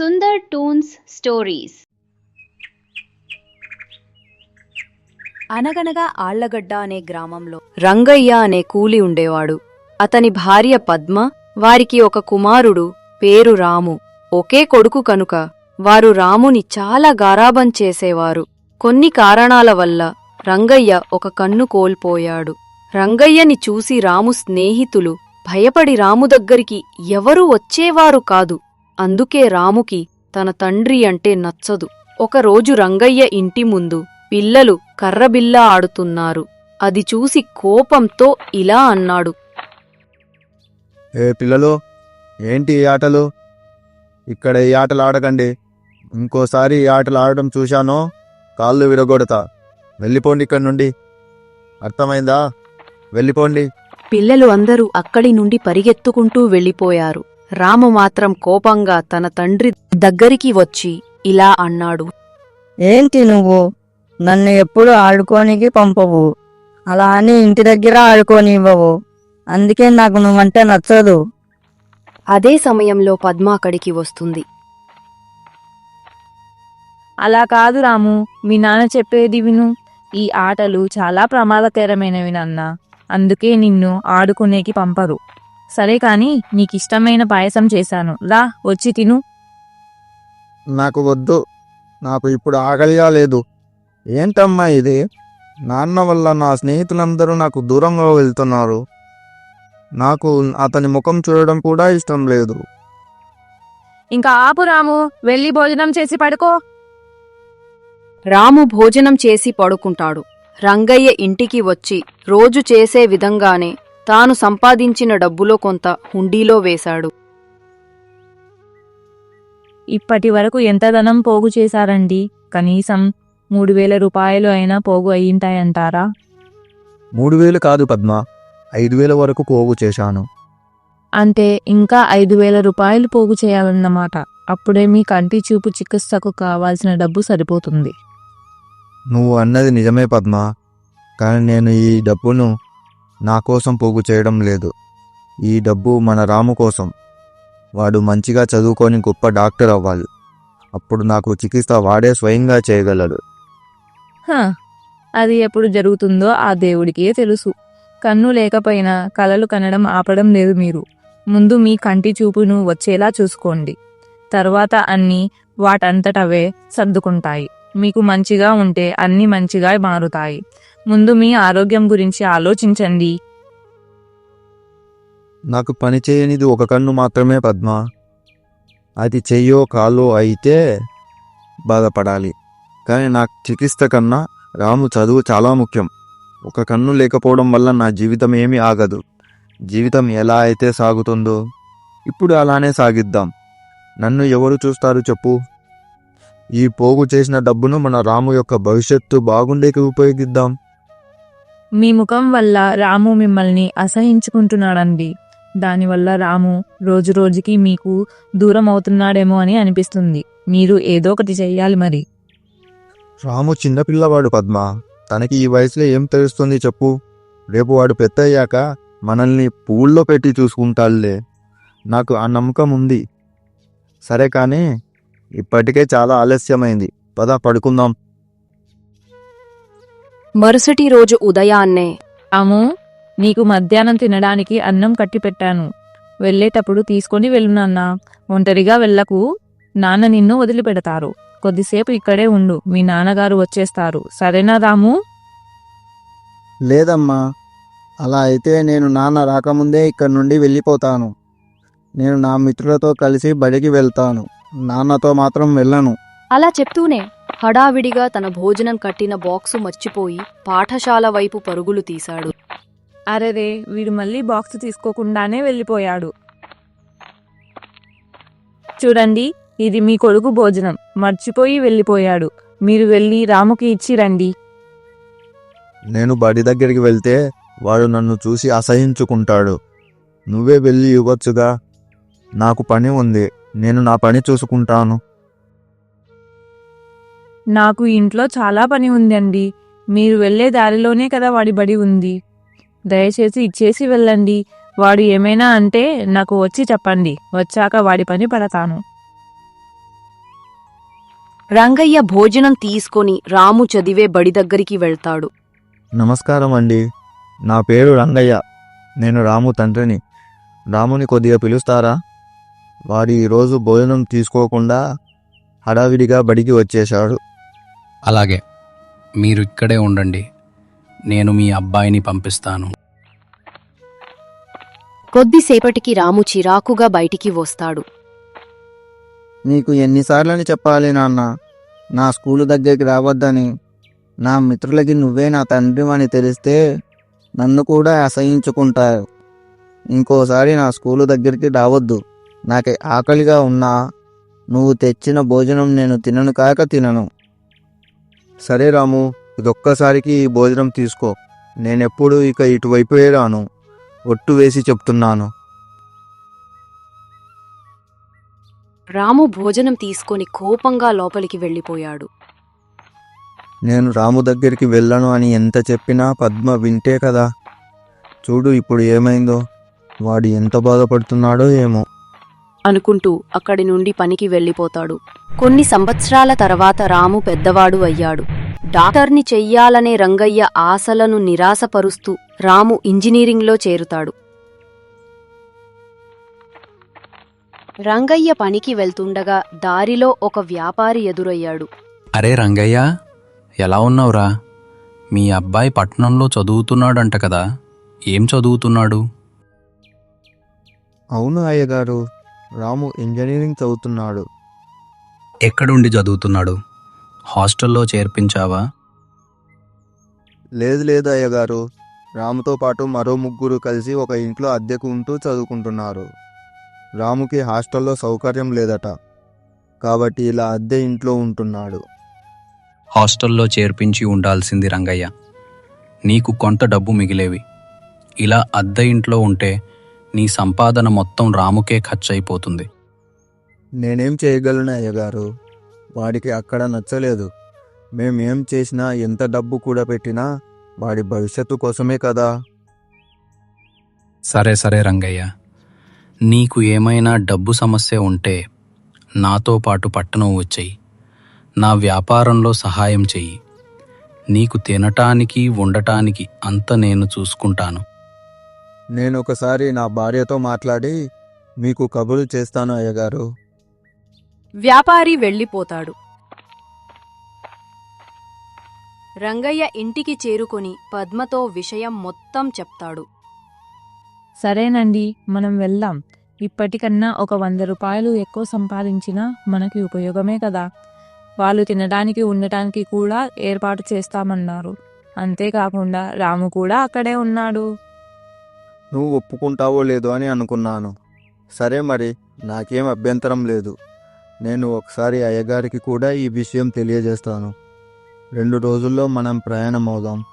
Sundar tunes stories. అనగనగా ఆళ్ళగడ్డ అనే గ్రామంలో రంగయ్య అనే కూలి ఉండేవాడు. అతని భార్య పద్మ వారికి ఒక కుమారుడు పేరు రాము. ఒకే కొడుకు కనుక వారు రాముని చాలా గారాబం చేసేవారు. కొన్ని కారణాల వల్ల రంగయ్య ఒక కన్ను కోల్పోయాడు. రంగయ్యని చూసి రాము స్నేహితులు భయపడి రాము దగ్గరికి ఎవరూ వచ్చేవారు కాదు. అందుకే రాముకి తన తండ్రి అంటే నచ్చదు. ఒకరోజు రంగయ్య ఇంటి ముందు పిల్లలు కర్రబిల్ల ఆడుతున్నారు. అది చూసి కోపంతో ఇలా అన్నాడు. ఏ పిల్లలు ఏంటి ఈ ఆటలు? ఇక్కడ ఈ ఆటలు ఆడకండి. ఇంకోసారి ఈ ఆటలు ఆడడం చూశానో కాళ్ళు విరగొడతా. వెళ్ళిపోండి ఇక్కడ నుండి. అర్థమైందా? వెళ్ళిపోండి. పిల్లలు అందరూ అక్కడి నుండి పరిగెత్తుకుంటూ వెళ్ళిపోయారు. రాము మాత్రం కోపంగా తన తండ్రి దగ్గరికి వచ్చి ఇలా అన్నాడు. ఏంటి నువ్వు? నన్ను ఎప్పుడు ఆడుకోనికి పంపవు. అలా అని ఇంటి దగ్గర ఆడుకోనివ్వవు. అందుకే నాకు నువ్వంటే నచ్చదు. అదే సమయంలో పద్మ అక్కడికి వస్తుంది. అలా కాదు రాము మీ నాన్న చెప్పేది విను. ఈ ఆటలు చాలా ప్రమాదకరమైనవి నాన్న. అందుకే నిన్ను ఆడుకునేకి పంపరు. సరే కాని నీకిష్టమైన పాయసం చేశాను. రా వచ్చి తిను. నాకు వద్దు. నాకు ఇప్పుడు ఆకలిగా లేదు. ఏంటమ్మా ఇది? నాన్న వల్ల నా స్నేహితులందరూ నాకు దూరంగా వెళ్తున్నారు. నాకు అతని ముఖం చూడడం కూడా ఇష్టం లేదు. ఇంకా ఆపు రాము వెళ్ళి భోజనం చేసి పడుకో. రాము భోజనం చేసి పడుకుంటాడు. రంగయ్య ఇంటికి వచ్చి రోజు చేసే విధంగానే తాను సంపాదించిన డబ్బులో కొంత హుండీలో వేశాడు. ఇప్పటి వరకు ఎంత ధనం పోగు చేశారండి? కనీసం మూడు వేల రూపాయలు అయినా పోగు అయ్యింటాయంటారా? మూడు వేలు కాదు పద్మ ఐదు వేల వరకు పోగు చేశాను. అంటే ఇంకా ఐదు వేల రూపాయలు పోగు చేయాలన్నమాట. అప్పుడే మీ కంటి చూపు చికిత్సకు కావాల్సిన డబ్బు సరిపోతుంది. నువ్వు అన్నది నిజమే పద్మ కానీ నేను ఈ డబ్బును నా కోసం పోగు చేయడం లేదు. ఈ డబ్బు మన రాము కోసం. వాడు మంచిగా చదువుకొని గొప్ప డాక్టర్ అవ్వాలి. అప్పుడు నాకు చికిత్స వాడే స్వయంగా చేయగలడు. అది ఎప్పుడు జరుగుతుందో ఆ దేవుడికే తెలుసు. కన్ను లేకపోయినా కలలు కనడం ఆపడం లేదు మీరు. ముందు మీ కంటి చూపును వచ్చేలా చూసుకోండి. తర్వాత అన్నీ వాటంతటవే సర్దుకుంటాయి. మీకు మంచిగా ఉంటే అన్నీ మంచిగా మారుతాయి. ముందు మీ ఆరోగ్యం గురించి ఆలోచించండి. నాకు పని చేయనిది ఒక కన్ను మాత్రమే పద్మ. అది చెయ్యో కాలో అయితే బాధపడాలి. కానీ నాకు చికిత్స కన్నా రాము చదువు చాలా ముఖ్యం. ఒక కన్ను లేకపోవడం వల్ల నా జీవితం ఏమీ ఆగదు. జీవితం ఎలా అయితే సాగుతుందో ఇప్పుడు అలానే సాగిద్దాం. నన్ను ఎవరు చూస్తారు చెప్పు? ఈ పోగు చేసిన డబ్బును మన రాము యొక్క భవిష్యత్తు బాగుండేకి ఉపయోగిద్దాం. మీ ముఖం వల్ల రాము మిమ్మల్ని అసహించుకుంటున్నాడండి. దానివల్ల రాము రోజు రోజుకి మీకు దూరం అవుతున్నాడేమో అని అనిపిస్తుంది. మీరు ఏదో ఒకటి చెయ్యాలి మరి. రాము చిన్నపిల్లవాడు పద్మ. తనకి ఈ వయసులో ఏం తెలుస్తుంది చెప్పు. రేపు వాడు పెద్ద అయ్యాక మనల్ని పూల్లో పెట్టి చూసుకుంటాడులే. నాకు ఆ నమ్మకం ఉంది. సరే కానీ ఇప్పటికే చాలా ఆలస్యమైంది. పద పడుకుందాం. మరుసటి రోజు ఉదయాన్నే. రాము నీకు మధ్యాహ్నం తినడానికి అన్నం కట్టి పెట్టాను వెళ్ళేటప్పుడు తీసుకొని వెళ్ళు నాన్న. ఒంటరిగా వెళ్ళకు. నాన్న నిన్ను వదిలిపెడతారు. కొద్దిసేపు ఇక్కడే ఉండు. మీ నాన్నగారు వచ్చేస్తారు. సరేనా రాము? లేదమ్మా. అలా అయితే నేను నాన్న రాకముందే ఇక్కడ నుండి వెళ్ళిపోతాను. నేను నా మిత్రులతో కలిసి బడికి వెళ్తాను. నాన్నతో మాత్రం వెళ్ళను. అలా చెప్తూనే హడావిడిగా తన భోజనం కట్టిన బాక్సు మర్చిపోయి పాఠశాల వైపు పరుగులు తీశాడు. అరెరే వీడు మళ్ళీ బాక్స్ తీసుకోకుండానే వెళ్ళిపోయాడు. చూడండి ఇది మీ కొడుకు భోజనం. మర్చిపోయి వెళ్ళిపోయాడు. మీరు వెళ్ళి రాముకి ఇచ్చి రండి. నేను బడి దగ్గరికి వెళ్తే వాడు నన్ను చూసి అసహించుకుంటాడు. నువ్వే వెళ్ళి ఇవ్వచ్చుగా. నాకు పని ఉంది. నేను నా పని చూసుకుంటాను. నాకు ఇంట్లో చాలా పని ఉందండి. మీరు వెళ్ళే దారిలోనే కదా వాడి బడి ఉంది. దయచేసి ఇచ్చేసి వెళ్ళండి. వాడు ఏమైనా అంటే నాకు వచ్చి చెప్పండి. వచ్చాక వాడి పని పడతాను. రంగయ్య భోజనం తీసుకొని రాము చదివే బడి దగ్గరికి వెళ్తాడు. నమస్కారం అండి. నా పేరు రంగయ్య. నేను రాము తండ్రిని. రాముని కొద్దిగా పిలుస్తారా? వాడు ఈరోజు భోజనం తీసుకోకుండా హడావిడిగా బడికి వచ్చేశాడు. అలాగే మీరు ఇక్కడే ఉండండి. నేను మీ అబ్బాయిని పంపిస్తాను. కొద్దిసేపటికి రాము చిరాకుగా బయటికి వస్తాడు. నీకు ఎన్నిసార్లని చెప్పాలి నాన్న. నా స్కూలు దగ్గరికి రావద్దని. నా మిత్రులకి నువ్వే నా తండ్రి అని తెలిస్తే నన్ను కూడా అసహించుకుంటారు. ఇంకోసారి నా స్కూలు దగ్గరికి రావద్దు. నాకు ఆకలిగా ఉన్నా. నువ్వు తెచ్చిన భోజనం నేను తినను కాక తినను. సరే రాము ఇదొక్కసారికి ఈ భోజనం తీసుకో. నేనెప్పుడు ఇక ఇటువైపే రాను. ఒట్టు వేసి చెప్తున్నాను. రాము భోజనం తీసుకొని కోపంగా లోపలికి వెళ్ళిపోయాడు. నేను రాము దగ్గరికి వెళ్ళను అని ఎంత చెప్పినా పద్మ వింటే కదా. చూడు ఇప్పుడు ఏమైందో. వాడు ఎంత బాధపడుతున్నాడో ఏమో. అనుకుంటూ అక్కడి నుండి పనికి వెళ్ళిపోతాడు. కొన్ని సంవత్సరాల తర్వాత రాము పెద్దవాడు అయ్యాడు. డాక్టర్ని చెయ్యాలనే రంగయ్య ఆశలను నిరాశపరుస్తూ రాము ఇంజనీరింగ్లో చేరుతాడు. రంగయ్య పనికి వెళ్తుండగా దారిలో ఒక వ్యాపారి ఎదురయ్యాడు. అరే రంగయ్య ఎలా ఉన్నావురా? మీ అబ్బాయి పట్టణంలో చదువుతున్నాడంట కదా ఏం చదువుతున్నాడు? అవును అయ్యగారు రాము ఇంజనీరింగ్ చదువుతున్నాడు. ఎక్కడుండి చదువుతున్నాడు? హాస్టల్లో చేర్పించావా? లేదు లేదు అయ్యగారు. రాముతో పాటు మరో ముగ్గురు కలిసి ఒక ఇంట్లో అద్దెకు ఉంటూ చదువుకుంటున్నారు. రాముకి హాస్టల్లో సౌకర్యం లేదట. కాబట్టి ఇలా అద్దె ఇంట్లో ఉంటున్నాడు. హాస్టల్లో చేర్పించి ఉండాల్సింది రంగయ్య. నీకు కొంత డబ్బు మిగిలేవి. ఇలా అద్దె ఇంట్లో ఉంటే నీ సంపాదన మొత్తం రాముకే ఖర్చయిపోతుంది. నేనేం చేయగలను అయ్యగారు? వాడికి అక్కడ నచ్చలేదు. మేమేం చేసినా ఎంత డబ్బు కూడా పెట్టినా వాడి భవిష్యత్తు కోసమే కదా? సరే సరే రంగయ్య. నీకు ఏమైనా డబ్బు సమస్య ఉంటే నాతో పాటు పట్టణం వచ్చేయి. నా వ్యాపారంలో సహాయం చెయ్యి. నీకు తినటానికి ఉండటానికి అంత నేను చూసుకుంటాను. నేను ఒకసారి నా భార్యతో మాట్లాడి మీకు కబురు చేస్తాను అయ్యగారు. వ్యాపారి వెళ్ళిపోతాడు. రంగయ్య ఇంటికి చేరుకొని పద్మతో విషయం మొత్తం చెప్తాడు. సరేనండి మనం వెళ్దాం. ఇప్పటికన్నా ఒక వంద రూపాయలు ఎక్కువ సంపాదించినా మనకి ఉపయోగమే కదా. వాళ్ళు తినడానికి ఉండటానికి కూడా ఏర్పాటు చేస్తామన్నారు. అంతేకాకుండా రాము కూడా అక్కడే ఉన్నాడు. నువ్వు ఒప్పుకుంటావో లేదో అని అనుకున్నాను. సరే మరి నాకేం అభ్యంతరం లేదు. నేను ఒకసారి అయ్యగారికి కూడా ఈ విషయం తెలియజేస్తాను. రెండు రోజుల్లో మనం ప్రయాణం అవుదాం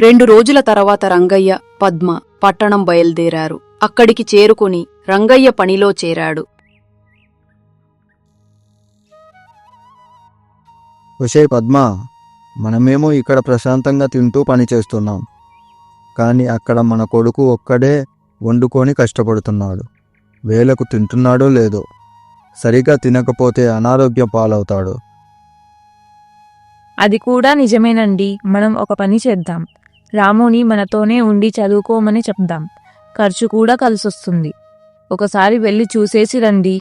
రెండు రోజుల తర్వాత రంగయ్య పద్మ పట్టణం బయలుదేరారు. అక్కడికి చేరుకొని రంగయ్య పనిలో చేరాడు. విషయ్ పద్మ మనమేమో ఇక్కడ ప్రశాంతంగా తింటూ పని చేస్తున్నాం. కానీ అక్కడ మన కొడుకు ఒక్కడే వండుకొని కష్టపడుతున్నాడు. వేలకు తింటున్నాడో లేదో సరిగా తినకపోతే అనారోగ్యం పాలవుతాడు. అది కూడా నిజమేనండి. మనం ఒక పని చేద్దాం. రాముని మనతోనే ఉండి చదువుకోమని చెప్దాం. ఖర్చు కూడా కలిసొస్తుంది. ఒకసారి వెళ్ళి చూసేసి రండి.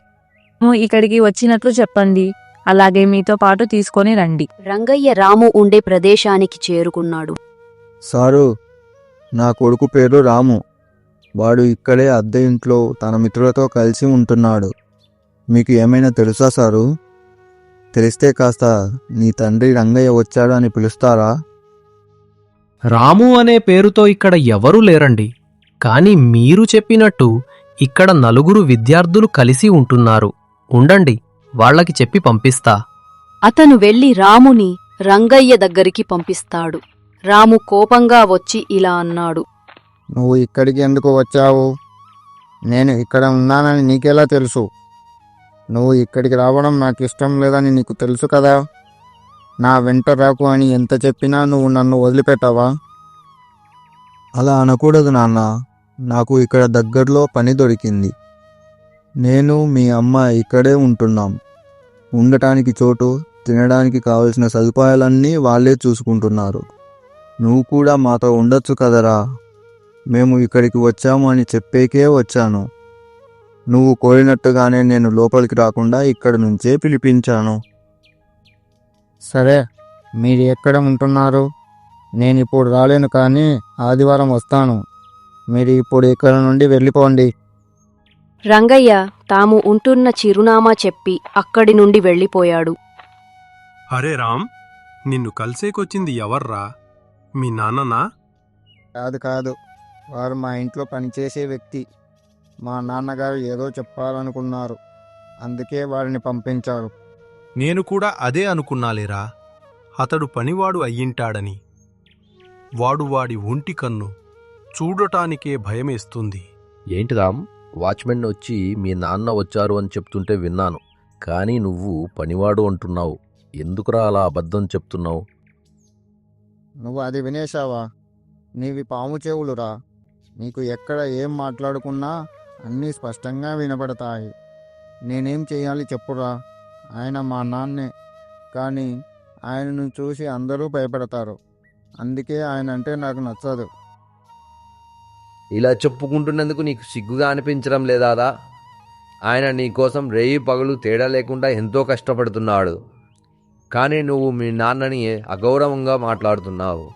ఇక్కడికి వచ్చినట్లు చెప్పండి. అలాగే మీతో పాటు తీసుకొని రండి. రంగయ్య రాము ఉండే ప్రదేశానికి చేరుకున్నాడు. సారు నా కొడుకు పేరు రాము. వాడు ఇక్కడే అద్దె ఇంట్లో తన మిత్రులతో కలిసి ఉంటున్నాడు. మీకు ఏమైనా తెలుసా సారు? తెలిస్తే కాస్త నీ తండ్రి రంగయ్య వచ్చాడు అని పిలుస్తారా? రాము అనే పేరుతో ఇక్కడ ఎవరూ లేరండి. కాని మీరు చెప్పినట్టు ఇక్కడ నలుగురు విద్యార్థులు కలిసి ఉంటున్నారు. ఉండండి. వాళ్ళకి చెప్పి పంపిస్తా. అతను వెళ్ళి రాముని రంగయ్య దగ్గరికి పంపిస్తాడు. రాము కోపంగా వచ్చి ఇలా అన్నాడు. నువ్వు ఇక్కడికి ఎందుకు వచ్చావు? నేను ఇక్కడ ఉన్నానని నీకెలా తెలుసు? నువ్వు ఇక్కడికి రావడం నాకు ఇష్టం లేదని నీకు తెలుసు కదా? నా వెంట రాకు అని ఎంత చెప్పినా నువ్వు నన్ను వదిలిపెట్టావా? అలా అనకూడదు నాన్న. నాకు ఇక్కడ దగ్గరలో పని దొరికింది. నేను మీ అమ్మ ఇక్కడే ఉంటున్నాం. ఉండటానికి చోటు తినడానికి కావలసిన సదుపాయాలన్నీ వాళ్ళే చూసుకుంటున్నారు. నువ్వు కూడా మాతో ఉండొచ్చు కదరా. మేము ఇక్కడికి వచ్చాము అని చెప్పేకే వచ్చాను. నువ్వు కోరినట్టుగానే నేను లోపలికి రాకుండా ఇక్కడ నుంచే పిలిపించాను. సరే మీరు ఎక్కడ ఉంటున్నారు? నేను ఇప్పుడు రాలేను కానీ ఆదివారం వస్తాను. మీరు ఇప్పుడు ఇక్కడ నుండి వెళ్ళిపోండి. రంగయ్య తాము ఉంటున్న చిరునామా చెప్పి అక్కడి నుండి వెళ్ళిపోయాడు. అరే రామ్ నిన్ను కలిసేకొచ్చింది ఎవర్రా? మీ నాన్ననా? కాదు కాదు వారు మా ఇంట్లో పనిచేసే వ్యక్తి. మా నాన్నగారు ఏదో చెప్పాలనుకున్నారు. అందుకే వారిని పంపించారు. నేను కూడా అదే అనుకున్నాలేరా? అతడు పనివాడు అయ్యింటాడని. వాడు వాడి ఒంటి కన్ను చూడటానికే భయమేస్తుంది. ఏంటి రామ్? వాచ్మెన్ వచ్చి మీ నాన్న వచ్చారు అని చెప్తుంటే విన్నాను. కానీ నువ్వు పనివాడు అంటున్నావు. ఎందుకురా అలా అబద్ధం చెప్తున్నావు? నువ్వు అది వినేశావా? నీవి పాము చెవులురా. నీకు ఎక్కడ ఏం మాట్లాడుకున్నా అన్నీ స్పష్టంగా వినపడతాయి నేనేం చేయాలి చెప్పురా? ఆయన మా నాన్నే. కానీ ఆయనను చూసి అందరూ భయపడతారు. అందుకే ఆయన అంటే నాకు నచ్చదు. ఇలా చెప్పుకుంటున్నందుకు నీకు సిగ్గుగా అనిపించడం లేదాదా ఆయన నీకోసం రేయి పగలు తేడా లేకుండా ఎంతో కష్టపడుతున్నాడు. కానీ నువ్వు మీ నాన్నని అగౌరవంగా మాట్లాడుతున్నావు.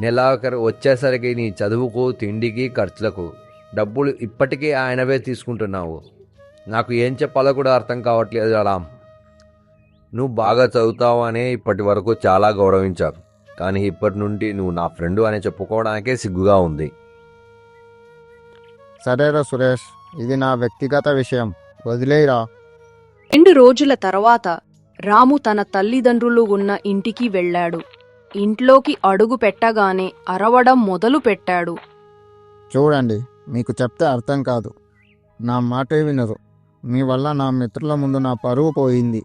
నెలాఖరు వచ్చేసరికి నీ చదువుకు తిండికి ఖర్చులకు డబ్బులు ఇప్పటికీ ఆయనవే తీసుకుంటున్నావు. నాకు ఏం చెప్పాలో కూడా అర్థం కావట్లేదు రామ్. నువ్వు బాగా చదువుతావు అనే ఇప్పటి వరకు చాలా గౌరవించావు. కానీ ఇప్పటి నుండి నువ్వు నా ఫ్రెండ్ అని చెప్పుకోవడానికే సిగ్గుగా ఉంది. సరేరా సురేష్ ఇది నా వ్యక్తిగత విషయం. వదిలేరా రెండు రోజుల తర్వాత రాము తన తల్లిదండ్రులు ఉన్న ఇంటికి వెళ్ళాడు. ఇంట్లోకి అడుగు పెట్టగానే అరవడం మొదలు పెట్టాడు. చూడండి మీకు చెప్తే అర్థం కాదు. నా మాటే వినరు. మీ వల్ల నా మిత్రుల ముందు నా పరువు పోయింది.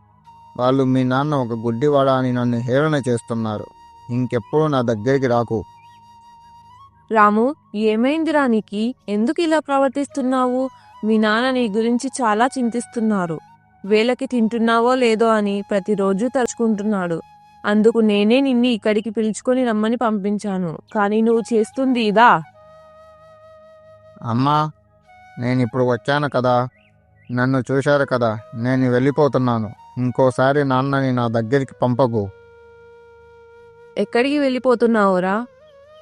వాళ్ళు మీ నాన్న ఒక గుడ్డివాడ అని నన్ను హేళన చేస్తున్నారు. ఇంకెప్పుడు నా దగ్గరికి రాకు. రాము ఏమైందిరా నీకి? ఎందుకు ఇలా ప్రవర్తిస్తున్నావు? మీ నాన్న నీ గురించి చాలా చింతిస్తున్నారు. వేళకి తింటున్నావో లేదో అని ప్రతిరోజు తలుచుకుంటున్నాడు. అందుకు నేనే నిన్ను ఇక్కడికి పిలుచుకొని రమ్మని పంపించాను. కానీ నువ్వు చేస్తుంది ఇదా? అమ్మా నేను ఇప్పుడు వచ్చాను కదా. నన్ను చూశారు కదా. నేను వెళ్ళిపోతున్నాను. ఇంకోసారి నాన్నని నా దగ్గరికి పంపకు. ఎక్కడికి వెళ్ళిపోతున్నావురా?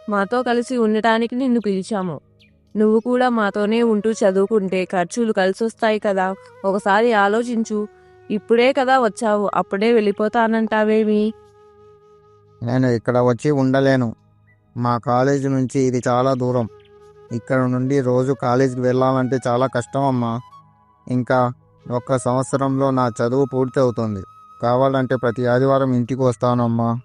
మాతో కలిసి ఉండటానికి నిన్ను పిలిచాము. నువ్వు కూడా మాతోనే ఉంటూ చదువుకుంటే ఖర్చులు కలిసొస్తాయి కదా. ఒకసారి ఆలోచించు. ఇప్పుడే కదా వచ్చావు. అప్పుడే వెళ్ళిపోతానంటావేమి? నేను ఇక్కడ వచ్చి ఉండలేను. మా కాలేజీ నుంచి ఇది చాలా దూరం. ఇక్కడ నుండి రోజు కాలేజీకి వెళ్ళాలంటే చాలా కష్టం అమ్మా. ఇంకా ఒక్క సంవత్సరంలో నా చదువు పూర్తి అవుతుంది కావాలంటే ప్రతి ఆదివారం ఇంటికి వస్తానమ్మా.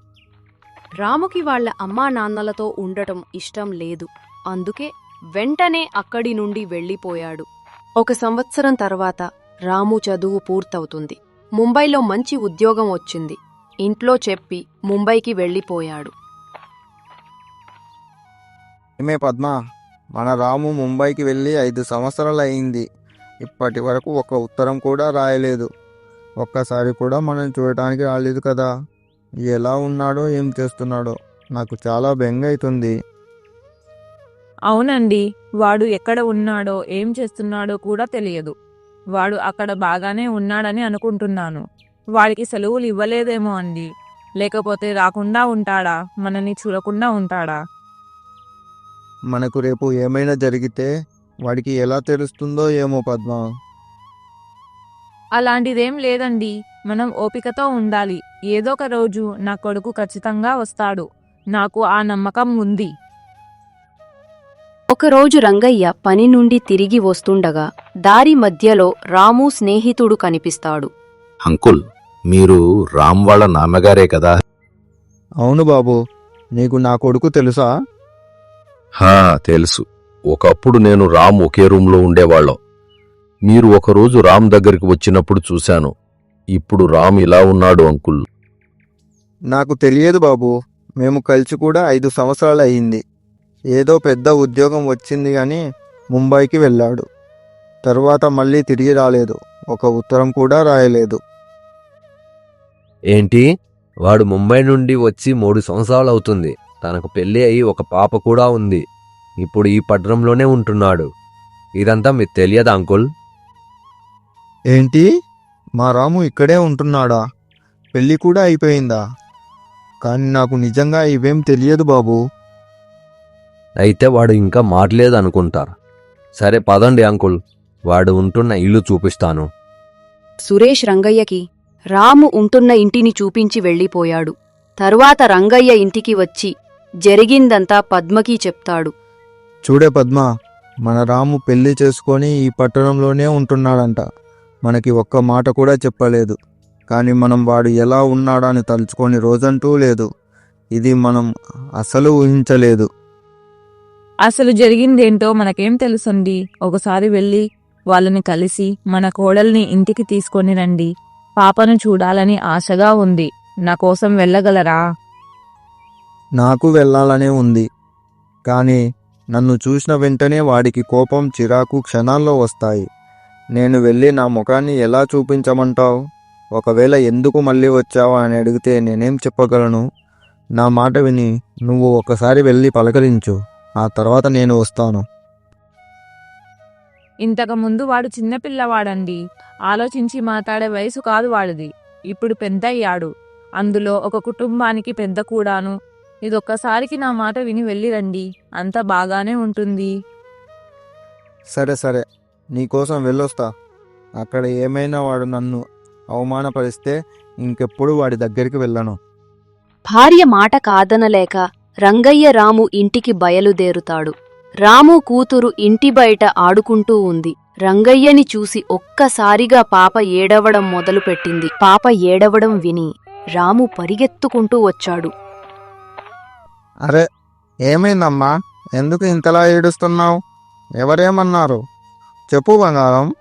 రాముకి వాళ్ళ అమ్మా నాన్నలతో ఉండటం ఇష్టం లేదు. అందుకే వెంటనే అక్కడి నుండి వెళ్ళిపోయాడు. ఒక సంవత్సరం తర్వాత రాము చదువు పూర్తవుతుంది. ముంబైలో మంచి ఉద్యోగం వచ్చింది. ఇంట్లో చెప్పి ముంబైకి వెళ్ళిపోయాడు. ఏమే పద్మ మన రాము ముంబైకి వెళ్ళి ఐదు సంవత్సరాలు అయింది. ఇప్పటి వరకు ఒక ఉత్తరం కూడా రాయలేదు. ఒక్కసారి కూడా మనం చూడటానికి రాలేదు కదా. ఎలా ఉన్నాడో ఏం చేస్తున్నాడో నాకు చాలా బెంగ అవుతుంది అవునండి వాడు ఎక్కడ ఉన్నాడో ఏం చేస్తున్నాడో కూడా తెలియదు. వాడు అక్కడ బాగానే ఉన్నాడని అనుకుంటున్నాను. వాడికి సెలవులు ఇవ్వలేదేమో అండి. లేకపోతే రాకుండా ఉంటాడా? మనని చూడకుండా ఉంటాడా? మనకు రేపు ఏమైనా జరిగితే వాడికి ఎలా తెలుస్తుందో ఏమో పద్మ. అలాంటిదేం లేదండి. మనం ఓపికతో ఉండాలి. ఏదో ఒక రోజు నా కొడుకు ఖచ్చితంగా వస్తాడు. నాకు ఆ నమ్మకం ఉంది. ఒకరోజు రంగయ్య పని నుండి తిరిగి వస్తుండగా దారి మధ్యలో రాము స్నేహితుడు కనిపిస్తాడు. అంకుల్ మీరు రామ్ వాళ్ళ నాన్నగారే కదా? అవును బాబు నీకు నా కొడుకు తెలుసా? హా తెలుసు. ఒకప్పుడు నేను రామ్ ఒకే రూమ్లో ఉండేవాళ్ళం. మీరు ఒకరోజు రామ్ దగ్గరికి వచ్చినప్పుడు చూశాను. ఇప్పుడు రామ్ ఇలా ఉన్నాడు అంకుల్. నాకు తెలియదు బాబు. మేము కలిసి కూడా ఐదు సంవత్సరాలు అయింది ఏదో పెద్ద ఉద్యోగం వచ్చింది కానీ ముంబైకి వెళ్ళాడు. తరువాత మళ్ళీ తిరిగి రాలేదు. ఒక ఉత్తరం కూడా రాయలేదు. ఏంటి? వాడు ముంబై నుండి వచ్చి మూడు సంవత్సరాలు అవుతుంది. తనకు పెళ్ళి అయి ఒక పాప కూడా ఉంది. ఇప్పుడు ఈ పట్టణంలోనే ఉంటున్నాడు. ఇదంతా మీకు తెలియదా అంకుల్? ఏంటి? మా రాము ఇక్కడే ఉంటున్నాడా? పెళ్ళి కూడా అయిపోయిందా? కానీ నాకు నిజంగా ఇవేం తెలియదు బాబు. అయితే వాడు ఇంకా మారలేదు అనుకుంటారు సరే పదండి అంకుల్ వాడు ఉంటున్న ఇల్లు చూపిస్తాను. సురేష్ రంగయ్యకి రాము ఉంటున్న ఇంటిని చూపించి వెళ్ళిపోయాడు. తరువాత రంగయ్య ఇంటికి వచ్చి జరిగిందంతా పద్మకి చెప్తాడు. చూడే పద్మ మన రాము పెళ్ళి చేసుకొని ఈ పట్టణంలోనే ఉంటున్నాడంట. మనకి ఒక్క మాట కూడా చెప్పలేదు. కానీ మనం వాడు ఎలా ఉన్నాడని తలుచుకొని రోజంటూ లేదు. ఇది మనం అసలు ఊహించలేదు. అసలు జరిగిందేంటో మనకేం తెలుసండి? ఒకసారి వెళ్ళి వాళ్ళని కలిసి మన కోడల్ని ఇంటికి తీసుకొని రండి. పాపను చూడాలని ఆశగా ఉంది. నా కోసం వెళ్ళగలరా? నాకు వెళ్ళాలనే ఉంది. కానీ నన్ను చూసిన వెంటనే వాడికి కోపం చిరాకు క్షణాల్లో వస్తాయి. నేను వెళ్ళి నా ముఖాన్ని ఎలా చూపించమంటావు? ఒకవేళ ఎందుకు మళ్ళీ వచ్చావా అని అడిగితే నేనేం చెప్పగలను? నా మాట విని నువ్వు ఒకసారి వెళ్ళి పలకరించు. ఆ తర్వాత నేను వస్తాను. ఇంతకు ముందు వాడు చిన్నపిల్లవాడండి ఆలోచించి మాట్లాడే వయసు కాదు వాడిది. ఇప్పుడు పెద్ద అయ్యాడు అందులో ఒక కుటుంబానికి పెద్ద కూడాను. ఇదొక్కసారికి నా మాట విని వెళ్ళిరండి. అంత బాగానే ఉంటుంది. సరే సరే. నీకోసం వెళ్ళొస్తా. అక్కడ ఏమైనా వాడు నన్ను అవమానపరిస్తే ఇంకెప్పుడు వాడి దగ్గరికి వెళ్ళను. భార్య మాట కాదనలేక రంగయ్య రాము ఇంటికి బయలుదేరుతాడు. రాము కూతురు ఇంటి బయట ఆడుకుంటూ ఉంది. రంగయ్యని చూసి ఒక్కసారిగా పాప ఏడవడం మొదలుపెట్టింది. పాప ఏడవడం విని రాము పరిగెత్తుకుంటూ వచ్చాడు. అరే ఏమైందమ్మా? ఎందుకు ఇంతలా ఏడుస్తున్నావు? ఎవరేమన్నారు? చెప్పు బంగారం.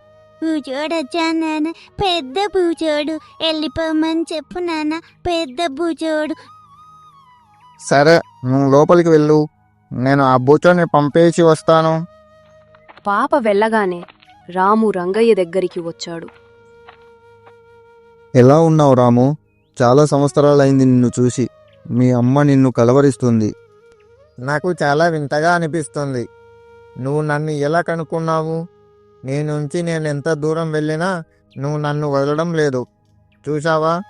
పూచోడు వచ్చా నాన్న పెద్ద పూచోడు వెళ్ళిపోమని చెప్పు నాన్న పెద్ద పూచోడు సరే నువ్వు లోపలికి వెళ్ళు. నేను ఆ బూచోని పంపేసి వస్తాను. పాప వెళ్ళగానే రాము రంగయ్య దగ్గరికి వచ్చాడు. ఎలా ఉన్నావు రాము? చాలా సంవత్సరాలైంది నిన్ను చూసి. మీ అమ్మ నిన్ను కలవరిస్తుంది. నాకు చాలా వింతగా అనిపిస్తుంది. నువ్వు నన్ను ఎలా కనుక్కున్నావు? నీ నుంచి నేను ఎంత దూరం వెళ్ళినా నువ్వు నన్ను వదలడం లేదు. చూసావా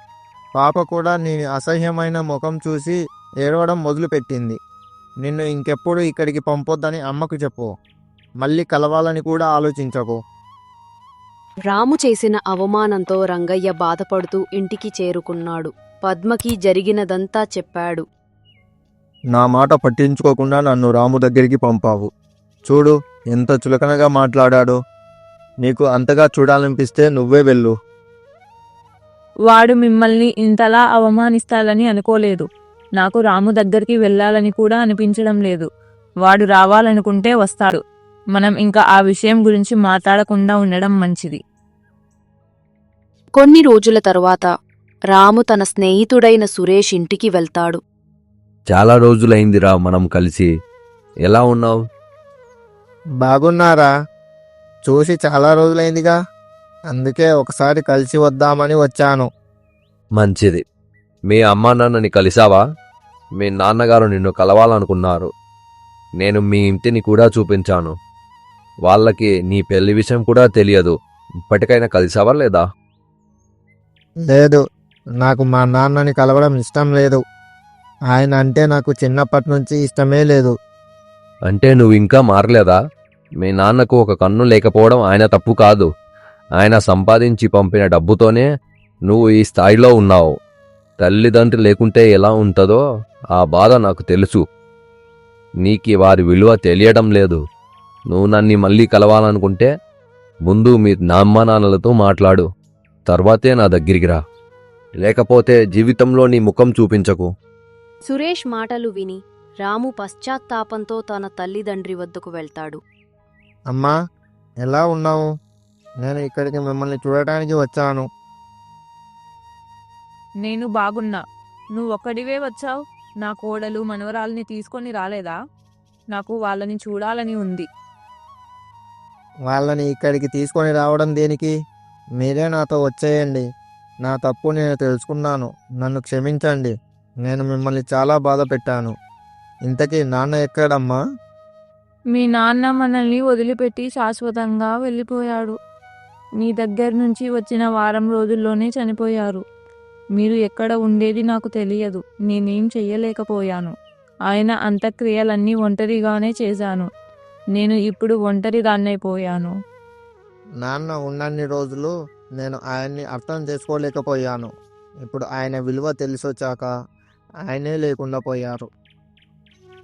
పాప కూడా నీ అసహ్యమైన ముఖం చూసి ఏడవడం మొదలుపెట్టింది. నిన్ను ఇంకెప్పుడు ఇక్కడికి పంపొద్దని అమ్మకు చెప్పు. మళ్ళీ కలవాలని కూడా ఆలోచించకు. రాము చేసిన అవమానంతో రంగయ్య బాధపడుతూ ఇంటికి చేరుకున్నాడు. పద్మకి జరిగినదంతా చెప్పాడు. నా మాట పట్టించుకోకుండా నన్ను రాము దగ్గరికి పంపావు. చూడు ఎంత చులకనగా మాట్లాడాడో. నీకు అంతగా చూడాలనిపిస్తే నువ్వే వెళ్ళు. వాడు మిమ్మల్ని ఇంతలా అవమానిస్తాడని అనుకోలేదు. నాకు రాము దగ్గరికి వెళ్ళాలని కూడా అనిపించడం లేదు. వాడు రావాలనుకుంటే వస్తాడు. మనం ఇంకా ఆ విషయం గురించి మాట్లాడకుండా ఉండడం మంచిది. కొన్ని రోజుల తరువాత రాము తన స్నేహితుడైన సురేష్ ఇంటికి వెళ్తాడు. చాలా రోజులైందిరా మనం కలిసి. ఎలా ఉన్నావు? బాగున్నారా? చూసి చాలా రోజులైందిగా. అందుకే ఒకసారి కలిసి వద్దామని వచ్చాను. మంచిది. మీ అమ్మా నాన్నని కలిసావా? మీ నాన్నగారు నిన్ను కలవాలనుకున్నారు. నేను మీ ఇంటిని కూడా చూపించాను. వాళ్ళకి నీ పెళ్ళి విషయం కూడా తెలియదు. ఇప్పటికైనా కలిసావా లేదా? లేదు. నాకు మా నాన్నని కలవడం ఇష్టం లేదు. ఆయన అంటే నాకు చిన్నప్పటి నుంచి ఇష్టమే లేదు. అంటే నువ్వు ఇంకా మారలేదా? మీ నాన్నకు ఒక కన్ను లేకపోవడం ఆయన తప్పు కాదు. ఆయన సంపాదించి పంపిన డబ్బుతోనే నువ్వు ఈ స్థాయిలో ఉన్నావు. తల్లిదండ్రులు లేకుంటే ఎలా ఉంటుందో ఆ బాధ నాకు తెలుసు. నీకి వారి విలువ తెలియడం లేదు. నువ్వు నన్ను మళ్ళీ కలవాలనుకుంటే ముందు మీ నాన్నలతో మాట్లాడు. తర్వాతే నా దగ్గరికి రా. లేకపోతే జీవితంలో నీ ముఖం చూపించకు. సురేష్ మాటలు విని రాము పశ్చాత్తాపంతో తన తల్లిదండ్రి వద్దకు వెళ్తాడు. అమ్మా ఎలా ఉన్నావు? నేను ఇక్కడికి మిమ్మల్ని చూడటానికి వచ్చాను. నేను బాగున్నా. నువ్వు ఒక్కడివే వచ్చావు? నా కోడలు మనవరాల్ని తీసుకొని రాలేదా? నాకు వాళ్ళని చూడాలని ఉంది. వాళ్ళని ఇక్కడికి తీసుకొని రావడం దేనికి? మీరే నాతో వచ్చేయండి. నా తప్పు నేను తెలుసుకున్నాను. నన్ను క్షమించండి. నేను మిమ్మల్ని చాలా బాధ పెట్టాను ఇంతకీ నాన్న ఎక్కడమ్మా? మీ నాన్న మనల్ని వదిలిపెట్టి శాశ్వతంగా వెళ్ళిపోయాడు. మీ దగ్గర నుంచి వచ్చిన వారం రోజుల్లోనే చనిపోయారు. మీరు ఎక్కడ ఉండేది నాకు తెలియదు. నేనేం చెయ్యలేకపోయాను. ఆయన అంత్యక్రియలన్నీ ఒంటరిగానే చేశాను. నేను ఇప్పుడు ఒంటరిదాన్నైపోయాను నాన్న ఉన్నన్ని రోజులు నేను ఆయన్ని అర్థం చేసుకోలేకపోయాను. ఇప్పుడు ఆయన విలువ తెలిసొచ్చాక ఆయనే లేకుండా పోయారు.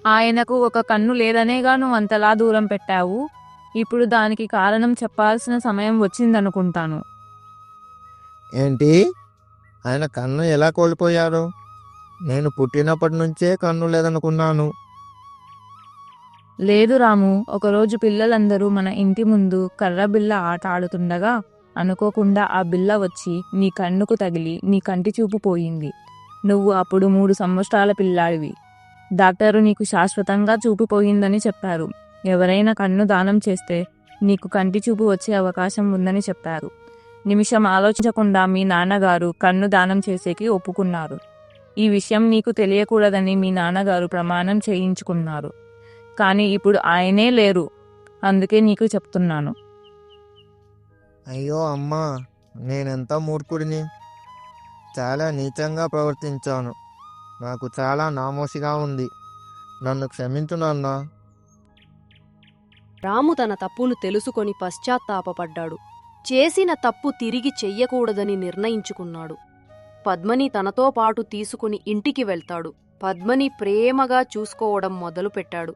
ఆయనకు ఒక కన్ను లేదనేగా నువ్వు అంతలా దూరం పెట్టావు. ఇప్పుడు దానికి కారణం చెప్పాల్సిన సమయం వచ్చిందనుకుంటాను. ఏంటి? ఆయన కన్ను ఎలా కోల్పోయారు నేను పుట్టినప్పటి నుంచే కన్ను లేదనుకున్నాను. లేదు రాము ఒకరోజు పిల్లలందరూ మన ఇంటి ముందు కర్ర బిల్ల ఆట ఆడుతుండగా అనుకోకుండా ఆ బిల్ల వచ్చి నీ కన్నుకు తగిలి నీ కంటి చూపు పోయింది. నువ్వు అప్పుడు మూడు సంవత్సరాల పిల్లాడివి. డాక్టరు నీకు శాశ్వతంగా చూపు పోయిందని చెప్పారు. ఎవరైనా కన్ను దానం చేస్తే నీకు కంటి చూపు వచ్చే అవకాశం ఉందని చెప్పారు. నిమిషం ఆలోచించకుండా మీ నాన్నగారు కన్ను దానం చేసేకి ఒప్పుకున్నారు. ఈ విషయం నీకు తెలియకూడదని మీ నాన్నగారు ప్రమాణం చేయించుకున్నారు. కానీ ఇప్పుడు ఆయనే లేరు. అందుకే నీకు చెప్తున్నాను. అయ్యో అమ్మా నేనెంత మూర్ఖుడిని? చాలా నీచంగా ప్రవర్తించాను. నాకు చాలా నామోషిగా ఉంది. నన్ను క్షమించు నాన్న. రాము తన తప్పును తెలుసుకొని పశ్చాత్తాపపడ్డాడు. చేసిన తప్పు తిరిగి చెయ్యకూడదని నిర్ణయించుకున్నాడు. పద్మని తనతో పాటు తీసుకుని ఇంటికి వెళ్తాడు. పద్మని ప్రేమగా చూసుకోవడం మొదలుపెట్టాడు.